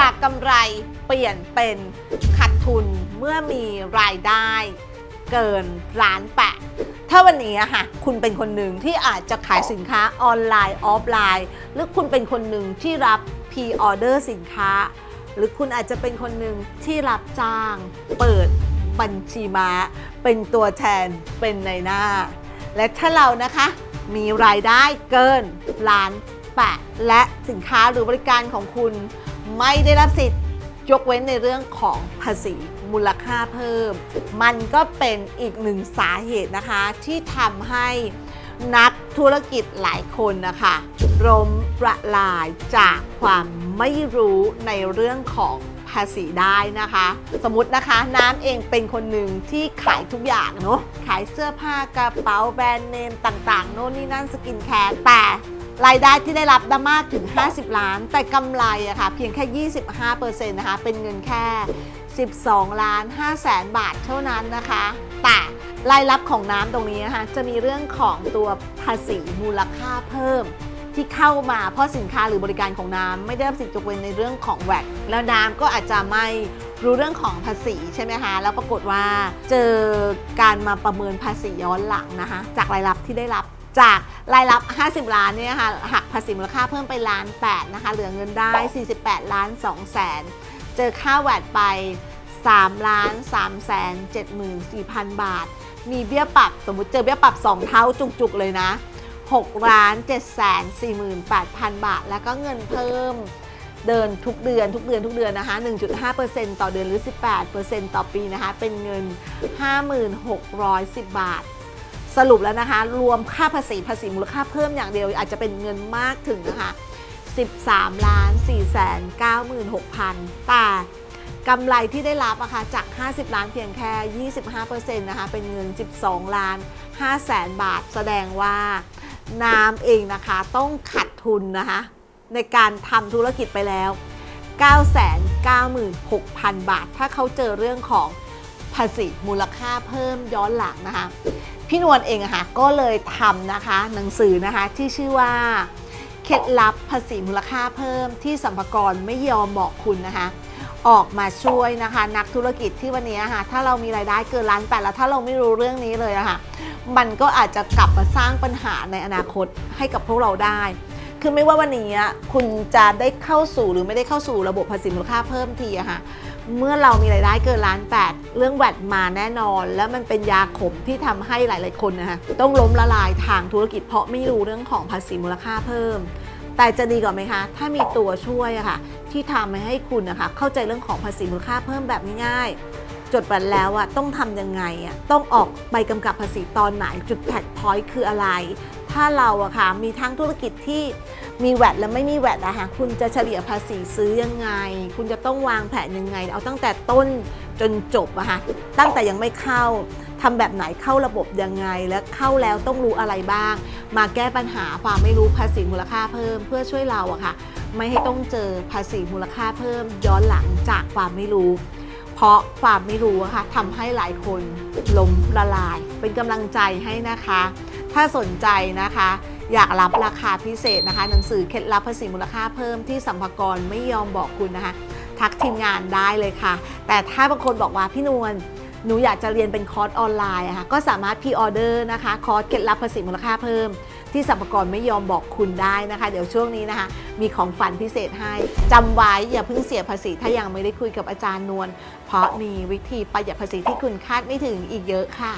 จากกำไรเปลี่ยนเป็นขาดทุนเมื่อมีรายได้เกินล้านแปดถ้าวันนี้อะค่ะคุณเป็นคนหนึ่งที่อาจจะขายสินค้าออนไลน์ออฟไลน์ หรือคุณเป็นคนหนึ่งที่รับ p ีออเดอร์สินค้า หรือคุณอาจจะเป็นคนหนึ่งที่รับจ้าง เปิดบัญชีม้า เป็นตัวแทนเป็นในหน้า และถ้าเรานะคะมีรายได้เกินล้านแปดและสินค้าหรือบริการของคุณ ไม่ได้รับสิทธิ์ ยกเว้นในเรื่องของภาษีมูลค่าเพิ่ม มันก็เป็นอีกหนึ่งสาเหตุนะคะ ที่ทำให้นักธุรกิจหลายคนนะคะล้มประลายจากความไม่รู้ในเรื่องของภาษีได้นะคะ สมมตินะคะน้ำเองเป็นคนหนึ่งที่ขายทุกอย่างเนาะขายเสื้อผ้ากระเป๋าแบรนด์เนมต่างๆ โน่นนี่นั่นสกินแคร์แต่ รายได้ที่ได้รับได้มากถึง 50 ล้าน แต่กำไรอะค่ะเพียงแค่ 25%นะคะ เป็นเงินแค่ 12 ล้าน5แสนบาทเท่านั้นนะคะ แต่รายรับของน้ำตรงนี้นะคะจะมีเรื่องของตัวภาษีมูลค่าเพิ่มที่เข้ามาเพราะสินค้าหรือบริการของน้ำไม่ได้รับสิทธิ์ยกเว้นในเรื่องของแวดแล้วน้ำก็อาจจะไม่รู้เรื่องของภาษีใช่ไหมคะ แล้วปรากฏว่าเจอการมาประเมินภาษีย้อนหลังนะคะ จากรายรับที่ได้รับ จากรายรับ 50 ล้านเนี่ยค่ะหักภาษีมูลค่าเพิ่มไปล้าน8นะคะเหลือเงินได้ 48 ล้าน2แสนเจอค่าแวดไป3ล้าน3แสน74,000 บาท มีเบี้ยปรับสมมุติเจอเบี้ยปรับ 2 เท่าจุกๆเลยนะ 6 ล้าน7แสน48,000 บาท แล้วก็เงินเพิ่มเดินทุกเดือนทุกเดือนทุกเดือนนะคะ 1.5%ต่อเดือนหรือ 18%ต่อปีนะคะ เป็นเงิน 5610 บาท สรุปแล้วนะคะ รวมค่าภาษีภาษีมูลค่าเพิ่มอย่างเดียวอาจจะเป็นเงินมากถึงนะคะ 13ล้าน4แสน96,000 แต่กำไรที่ได้รับอะคะจาก 50 ล้านเพียงแค่ 25%นะคะ เป็นเงิน 12 ล้าน5แสนบาท แสดงว่าน้ำเองนะคะต้องขัดทุนนะคะ ในการทำธุรกิจไปแล้ว 996,000 บาท ถ้าเขาเจอเรื่องของภาษีมูลค่าเพิ่มย้อนหลังนะคะ พี่นวลเองอะค่ะก็เลยทำนะคะ หนังสือนะคะที่ชื่อว่าเคล็ดลับภาษีมูลค่าเพิ่มที่สัมภากรไม่ยอมบอกคุณนะคะ ออกมาช่วยนะคะ นักธุรกิจที่วันนี้ค่ะถ้าเรามีรายได้เกินล้านแปดแล้วถ้าเราไม่รู้เรื่องนี้เลยอะค่ะมันก็อาจจะกลับมาสร้างปัญหาในอนาคตให้กับพวกเราได้ คือไม่ว่าวันนี้อะคุณจะได้เข้าสู่หรือไม่ได้เข้าสู่ระบบภาษีมูลค่าเพิ่มทีอะค่ะเมื่อเรามีรายได้เกินล้านแปดเรื่องแวดมาแน่นอน แล้วมันเป็นยาขมที่ทำให้หลาย ๆ คนนะคะต้องล้มละลายทางธุรกิจเพราะไม่รู้เรื่องของภาษีมูลค่าเพิ่ม แต่จะดีกว่าไหมคะ ถ้ามีตัวช่วยอะค่ะที่ทำให้คุณนะคะเข้าใจเรื่องของภาษีมูลค่าเพิ่มแบบง่ายๆจดบันแล้วอะต้องทำยังไงอะต้องออกใบกำกับภาษีตอนไหนจุดแท็กพอยต์คืออะไร ถ้าเราอะค่ะมีทั้งธุรกิจที่มีแวดและไม่มีแวดอะค่ะคุณจะเฉลี่ยภาษีซื้อยังไง คุณจะต้องวางแผนยังไง เอาตั้งแต่ต้นจนจบอะค่ะตั้งแต่ยังไม่เข้าทำแบบไหนเข้าระบบยังไง และเข้าแล้วต้องรู้อะไรบ้าง มาแก้ปัญหาความไม่รู้ภาษีมูลค่าเพิ่ม เพื่อช่วยเราอะค่ะ ไม่ให้ต้องเจอภาษีมูลค่าเพิ่ม ย้อนหลังจากความไม่รู้ เพราะความไม่รู้อะค่ะทำให้หลายคนล้มละลาย เป็นกำลังใจให้นะคะ ถ้าสนใจนะคะ อยากรับราคาพิเศษนะคะ หนังสือเคล็ดลับภาษีมูลค่าเพิ่มที่สัมภากรไม่ยอมบอกคุณนะคะ ทักทีมงานได้เลยค่ะ แต่ถ้าบางคนบอกว่าพี่นวลหนูอยากจะเรียนเป็นคอร์สออนไลน์อะค่ะก็สามารถพรีออเดอร์นะคะคอร์สเคล็ดลับภาษีมูลค่าเพิ่ม ที่สัมภากรไม่ยอมบอกคุณได้นะคะ เดี๋ยวช่วงนี้นะคะ มีของฝันพิเศษให้จำไว้อย่าเพิ่งเสียภาษีถ้ายังไม่ได้คุยกับอาจารย์นวลเพราะมีวิธีประหยัดภาษีที่คุณคาดไม่ถึงอีกเยอะค่ะ